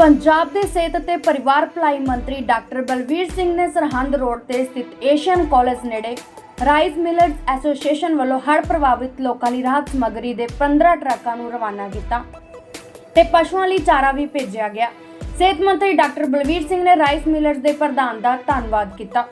ਪੰਜਾਬ ਦੇ ਸਿਹਤ ਅਤੇ ਪਰਿਵਾਰ ਭਲਾਈ ਮੰਤਰੀ ਡਾਕਟਰ ਬਲਵੀਰ ਸਿੰਘ ਨੇ ਸਰਹੰਦ ਰੋਡ ਤੇ ਸਥਿਤ ਏਸ਼ੀਅਨ ਕਾਲਜ ਨੇੜੇ ਰਾਈਸ ਮਿਲਰਸ ਐਸੋਸੀਏਸ਼ਨ ਵੱਲੋਂ ਹੜ੍ਹ ਪ੍ਰਭਾਵਿਤ ਲੋਕਾਂ ਲਈ ਰਾਹਤ ਸਮੱਗਰੀ ਦੇ 15 ਟਰੱਕਾਂ ਨੂੰ ਰਵਾਨਾ ਕੀਤਾ ਤੇ ਪਸ਼ੂਆਂ ਲਈ ਚਾਰਾ ਵੀ ਭੇਜਿਆ ਗਿਆ। ਸਿਹਤ ਮੰਤਰੀ ਡਾਕਟਰ ਬਲਵੀਰ ਸਿੰਘ ਨੇ ਰਾਈਸ ਮਿਲਰਸ ਦੇ ਪ੍ਰਧਾਨ ਦਾ ਧੰਨਵਾਦ ਕੀਤਾ।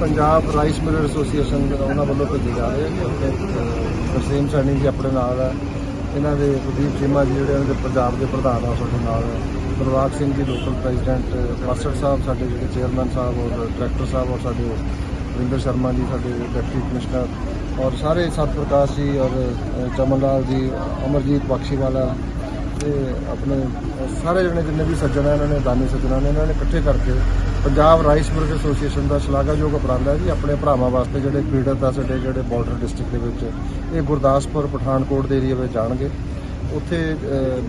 ਪੰਜਾਬ ਰਾਈਸ ਮਿਲਰ ਐਸੋਸੀਏਸ਼ਨ ਉਹਨਾਂ ਵੱਲੋਂ ਭੇਜੇ ਜਾ ਰਹੇ ਆ ਕਿ ਤਰਸੇਮ ਸੈਣੀ ਜੀ ਆਪਣੇ ਨਾਲ ਹੈ ਇਹਨਾਂ ਦੇ ਕੁਲਦੀਪ ਚੀਮਾ ਜੀ ਜਿਹੜੇ ਉਹਨਾਂ ਦੇ ਪੰਜਾਬ ਦੇ ਪ੍ਰਧਾਨ ਆ ਸਾਡੇ ਨਾਲ। ਹੈ ਪ੍ਰਵਾਕ Singh ji local president master ਸਾਹਿਬ ਸਾਡੇ ਜਿਹੜੇ ਚੇਅਰਮੈਨ ਸਾਹਿਬ ਔਰ ਡਾਇਰੈਕਟਰ ਸਾਹਿਬ ਔਰ ਸਾਡੇ ਵਿੰਦਰ ਸ਼ਰਮਾ ਜੀ ਸਾਡੇ ਡਿਪਟੀ ਕਮਿਸ਼ਨਰ ਔਰ ਸਾਰੇ ਸਤ ਪ੍ਰਕਾਸ਼ ਜੀ ਔਰ ਚਮਨ ਲਾਲ ਜੀ, ਅਮਰਜੀਤ ਬਖਸ਼ੀਵਾਲਾ ਤੇ ਆਪਣੇ ਸਾਰੇ ਜਣੇ ਜਿੰਨੇ ਵੀ ਸੱਜਣ ਆ ਇਹਨਾਂ ਨੇ, ਦਾਨੀ ਸੱਜਣਾ ਨੇ, ਇਹਨਾਂ ਨੇ ਇਕੱਠੇ ਕਰਕੇ ਪੰਜਾਬ ਰਾਈਸ ਮਿਲਰ ਐਸੋਸੀਏਸ਼ਨ ਦਾ ਸ਼ਲਾਘਾਯੋਗ ਉਪਰਾਲਾ ਹੈ ਜੀ। ਆਪਣੇ ਭਰਾਵਾਂ ਵਾਸਤੇ ਜਿਹੜੇ ਪੀੜਤ ਆ ਸਾਡੇ ਜਿਹੜੇ ਬਾਰਡਰ ਡਿਸਟ੍ਰਿਕਟ ਦੇ ਵਿੱਚ, ਇਹ ਗੁਰਦਾਸਪੁਰ, ਪਠਾਨਕੋਟ ਦੇ ਏਰੀਆ ਵਿੱਚ ਜਾਣਗੇ। ਉੱਥੇ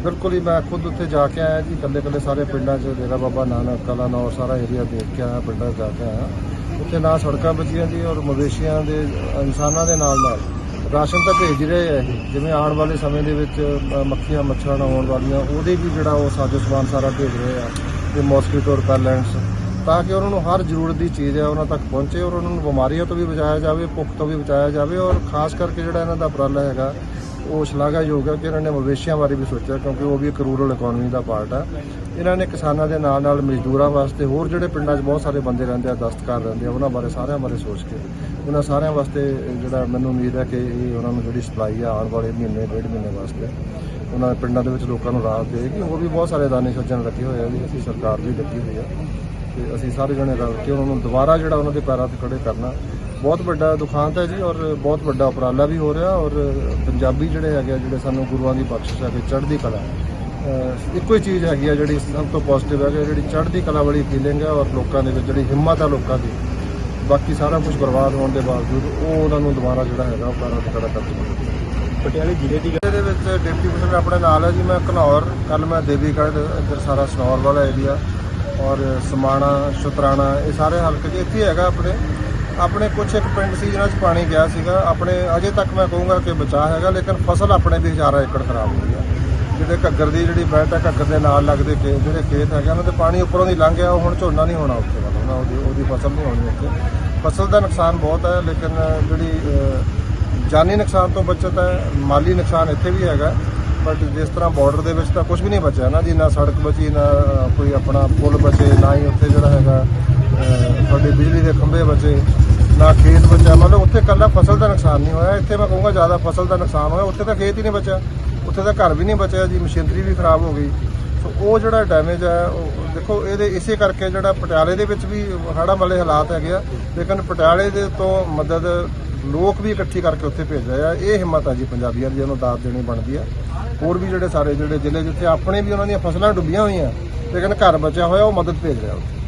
ਬਿਲਕੁਲ ਹੀ ਮੈਂ ਖੁਦ ਉੱਥੇ ਜਾ ਕੇ ਆਇਆ ਜੀ। ਕੱਲੇ ਕੱਲੇ ਸਾਰੇ ਪਿੰਡਾਂ 'ਚ, ਡੇਰਾ ਬਾਬਾ ਨਾਨਕ, ਕਲਾ ਨੌਰ, ਸਾਰਾ ਏਰੀਆ ਦੇਖ ਕੇ ਆਇਆ, ਪਿੰਡਾਂ 'ਚ ਜਾ ਕੇ ਆਇਆ। ਉੱਥੇ ਨਾ ਸੜਕਾਂ ਬਚੀਆਂ ਜੀ ਔਰ ਮਵੇਸ਼ੀਆਂ ਦੇ, ਇਨਸਾਨਾਂ ਦੇ ਨਾਲ ਨਾਲ ਰਾਸ਼ਨ ਤਾਂ ਭੇਜ ਰਹੇ ਆ ਇਹ। ਜਿਵੇਂ ਆਉਣ ਵਾਲੇ ਸਮੇਂ ਦੇ ਵਿੱਚ ਮੱਖੀਆਂ, ਮੱਛਰਾਂ ਨਾਲ ਆਉਣ ਵਾਲੀਆਂ, ਉਹਦੇ ਵੀ ਜਿਹੜਾ ਉਹ ਸਾਜੋ ਸਮਾਨ ਸਾਰਾ ਭੇਜ ਰਹੇ ਆ। ਤੇ ਮੋਸਕੀਟੋ ਰਿਪੈਲੈਂਟਸ ਤਾਂ ਕਿ ਉਹਨਾਂ ਨੂੰ ਹਰ ਜ਼ਰੂਰਤ ਦੀ ਚੀਜ਼ ਹੈ, ਉਹਨਾਂ ਤੱਕ ਪਹੁੰਚੇ ਔਰ ਉਹਨਾਂ ਨੂੰ ਬਿਮਾਰੀਆਂ ਤੋਂ ਵੀ ਬਚਾਇਆ ਜਾਵੇ, ਭੁੱਖ ਤੋਂ ਵੀ ਬਚਾਇਆ ਜਾਵੇ ਔਰ ਖਾਸ ਕਰਕੇ ਜਿਹੜਾ ਇਹਨਾਂ ਦਾ ਉਪਰਾਲਾ ਹੈਗਾ, ਉਹ ਸ਼ਲਾਘਾਯੋਗ ਹੈ ਕਿ ਇਹਨਾਂ ਨੇ ਮਵੇਸ਼ੀਆਂ ਬਾਰੇ ਵੀ ਸੋਚਿਆ ਕਿਉਂਕਿ ਉਹ ਵੀ ਇੱਕ ਰੂਰਲ ਇਕਨੋਮੀ ਦਾ ਪਾਰਟ ਆ। ਇਹਨਾਂ ਨੇ ਕਿਸਾਨਾਂ ਦੇ ਨਾਲ ਨਾਲ ਮਜ਼ਦੂਰਾਂ ਵਾਸਤੇ ਹੋਰ ਜਿਹੜੇ ਪਿੰਡਾਂ 'ਚ ਬਹੁਤ ਸਾਰੇ ਬੰਦੇ ਰਹਿੰਦੇ ਆ, ਦਸਤਕਾਰ ਰਹਿੰਦੇ ਆ, ਉਹਨਾਂ ਬਾਰੇ ਸਾਰਿਆਂ ਬਾਰੇ ਸੋਚ ਕੇ, ਉਹਨਾਂ ਸਾਰਿਆਂ ਵਾਸਤੇ ਜਿਹੜਾ ਮੈਨੂੰ ਉਮੀਦ ਹੈ ਕਿ ਇਹ ਉਹਨਾਂ ਨੂੰ ਜਿਹੜੀ ਸਪਲਾਈ ਆ ਆਉਣ ਵਾਲੇ ਮਹੀਨੇ, ਡੇਢ ਮਹੀਨੇ ਵਾਸਤੇ, ਉਹਨਾਂ ਦੇ ਪਿੰਡਾਂ ਦੇ ਵਿੱਚ ਲੋਕਾਂ ਨੂੰ ਰਾਹਤ ਦੇਗੀ ਉਹ ਵੀ ਬਹੁਤ ਸਾਰੇ ਦਾਨੀ ਸੱਜਣ ਲੱਗੇ ਹੋਏ ਆ ਜੀ, ਅਸੀਂ ਸਰਕਾਰ ਵੀ ਲੱਗੀ ਹੋਈ ਆ। ਤੇ ਅਸੀਂ ਸਾਰੇ ਜਣੇ ਰਲ ਕੇ ਉਹਨਾਂ ਨੂੰ ਦੁਬਾਰਾ ਜਿਹੜਾ ਉਹਨਾਂ ਦੇ ਪੈਰਾਂ ਤੇ ਖੜੇ ਕਰਨਾ। ਬਹੁਤ ਵੱਡਾ ਦੁਖਾਂਤ ਹੈ ਜੀ ਔਰ ਬਹੁਤ ਵੱਡਾ ਉਪਰਾਲਾ ਵੀ ਹੋ ਰਿਹਾ ਔਰ ਪੰਜਾਬੀ ਜਿਹੜੇ ਹੈਗੇ ਆ, ਜਿਹੜੇ ਸਾਨੂੰ ਗੁਰੂਆਂ ਦੀ ਬਖਸ਼ਿਸ਼ ਹੈ ਕਿ ਚੜ੍ਹਦੀ ਕਲਾ ਇੱਕੋ ਹੀ ਚੀਜ਼ ਹੈਗੀ ਆ ਜਿਹੜੀ ਸਭ ਤੋਂ ਪੋਜ਼ਿਟਿਵ ਹੈ ਕਿ ਜਿਹੜੀ ਚੜ੍ਹਦੀ ਕਲਾ ਵਾਲੀ ਫੀਲਿੰਗ ਹੈ ਔਰ ਲੋਕਾਂ ਦੇ ਵਿੱਚ ਜਿਹੜੀ ਹਿੰਮਤ ਹੈ ਲੋਕਾਂ ਦੀ ਬਾਕੀ ਸਾਰਾ ਕੁਝ ਬਰਬਾਦ ਹੋਣ ਦੇ ਬਾਵਜੂਦ ਉਹ ਉਹਨਾਂ ਨੂੰ ਦੁਬਾਰਾ ਜਿਹੜਾ ਹੈਗਾ ਉਹ ਪੈਰਾਂ ਤੇ ਖੜਾ ਕਰ ਦਿੱਤਾ ਪਟਿਆਲੇ ਜ਼ਿਲ੍ਹੇ ਦੀ ਇਹਦੇ ਵਿੱਚ ਡਿਪਟੀ ਕਮਿਸ਼ਨਰ ਆਪਣੇ ਨਾਲ ਹੈ ਜੀ ਮੈਂ ਘਨੌਰ ਕੱਲ ਮੈਂ ਦੇਵੀਗੜ੍ਹ ਇੱਧਰ ਸਾਰਾ ਸਨੌਰ ਵਾਲਾ ਏਰੀਆ ਔਰ ਸਮਾਣਾ, ਸ਼ਤਰਾਣਾ, ਇਹ ਸਾਰੇ ਹਲਕੇ 'ਚ ਇੱਥੇ ਹੀ ਹੈਗਾ ਆਪਣੇ। ਆਪਣੇ ਕੁਝ ਇੱਕ ਪਿੰਡ ਸੀ ਜਿਹਨਾਂ 'ਚ ਪਾਣੀ ਗਿਆ ਸੀਗਾ। ਆਪਣੇ ਅਜੇ ਤੱਕ ਮੈਂ ਕਹੂੰਗਾ ਕਿ ਬਚਾਅ ਹੈਗਾ, ਲੇਕਿਨ ਫਸਲ ਆਪਣੇ ਵੀ ਹਜ਼ਾਰਾਂ ਏਕੜ ਖਰਾਬ ਹੋਈ ਆ। ਜਿਹੜੇ ਘੱਗਰ ਦੀ ਜਿਹੜੀ ਬੈਟ ਹੈ ਘੱਗਰ ਦੇ ਨਾਲ ਲੱਗਦੇ ਖੇਤ ਜਿਹੜੇ ਖੇਤ ਹੈਗੇ ਉਹਨਾਂ ਤੇ ਪਾਣੀ ਉੱਪਰੋਂ ਦੀ ਲੰਘ ਗਿਆ, ਉਹ ਹੁਣ ਝੋਨਾ ਨਹੀਂ ਹੋਣਾ ਉੱਥੇ ਵਾਲਾ ਨਾ ਉਹਦੀ ਉਹਦੀ ਫਸਲ ਨਹੀਂ ਹੋਣੀ ਉੱਥੇ। ਫਸਲ ਦਾ ਨੁਕਸਾਨ ਬਹੁਤ ਹੈ ਲੇਕਿਨ ਜਿਹੜੀ ਜਾਨੀ ਨੁਕਸਾਨ ਤੋਂ ਬਚਤ ਹੈ ਮਾਲੀ ਨੁਕਸਾਨ ਇੱਥੇ ਵੀ ਹੈਗਾ। ਬਟ ਜਿਸ ਤਰ੍ਹਾਂ ਬਾਰਡਰ ਦੇ ਵਿੱਚ ਤਾਂ ਕੁਝ ਵੀ ਨਹੀਂ ਬਚਿਆ ਨਾ ਜੀ ਨਾ ਸੜਕ ਬਚੀ ਨਾ ਕੋਈ ਆਪਣਾ ਪੁਲ ਬਚੇ ਨਾ ਹੀ ਉੱਥੇ ਜਿਹੜਾ ਹੈਗਾ ਅਹ, ਤੁਹਾਡੇ ਬਿਜਲੀ ਦੇ ਖੰਭੇ ਬਚੇ ਨਾ ਖੇਤ ਬਚਿਆ। ਮਤਲਬ ਉੱਥੇ ਕੱਲਾ ਫਸਲ ਦਾ ਨੁਕਸਾਨ ਨਹੀਂ ਹੋਇਆ। ਇੱਥੇ ਮੈਂ ਕਹੂੰਗਾ ਜ਼ਿਆਦਾ ਫਸਲ ਦਾ ਨੁਕਸਾਨ ਹੋਇਆ। ਉੱਥੇ ਤਾਂ ਖੇਤ ਹੀ ਨਹੀਂ ਬਚਿਆ। ਉੱਥੇ ਤਾਂ ਘਰ ਵੀ ਨਹੀਂ ਬਚਿਆ ਜੀ ਮਸ਼ੀਨਰੀ ਵੀ ਖਰਾਬ ਹੋ ਗਈ। ਸੋ ਉਹ ਜਿਹੜਾ ਡੈਮੇਜ ਹੈ ਉਹ ਦੇਖੋ ਇਹਦੇ ਇਸੇ ਕਰਕੇ ਜਿਹੜਾ ਪਟਿਆਲੇ ਦੇ ਵਿੱਚ ਵੀ ਹੜ੍ਹਾਂ ਵਾਲੇ ਹਾਲਾਤ ਹੈਗੇ ਆ। ਲੇਕਿਨ ਪਟਿਆਲੇ ਦੇ ਤੋਂ ਮਦਦ ਲੋਕ ਵੀ ਇਕੱਠੀ ਕਰਕੇ ਉੱਥੇ ਭੇਜ ਰਹੇ ਆ। ਇਹ ਹਿੰਮਤ ਆ ਜੀ ਪੰਜਾਬੀਆਂ ਦੀ, ਜਿਹਨੂੰ ਦਾਤ ਦੇਣੀ ਬਣਦੀ ਆ। ਹੋਰ ਵੀ ਜਿਹੜੇ ਸਾਰੇ ਜਿਹੜੇ ਜ਼ਿਲ੍ਹੇ ਜਿੱਥੇ ਆਪਣੇ ਵੀ ਉਹਨਾਂ ਦੀਆਂ ਫਸਲਾਂ ਡੁੱਬੀਆਂ ਹੋਈਆਂ, ਲੇਕਿਨ ਘਰ ਬਚਿਆ ਹੋਇਆ, ਉਹ ਮਦਦ ਭੇਜ ਰਿਹਾ ਉੱਥੇ।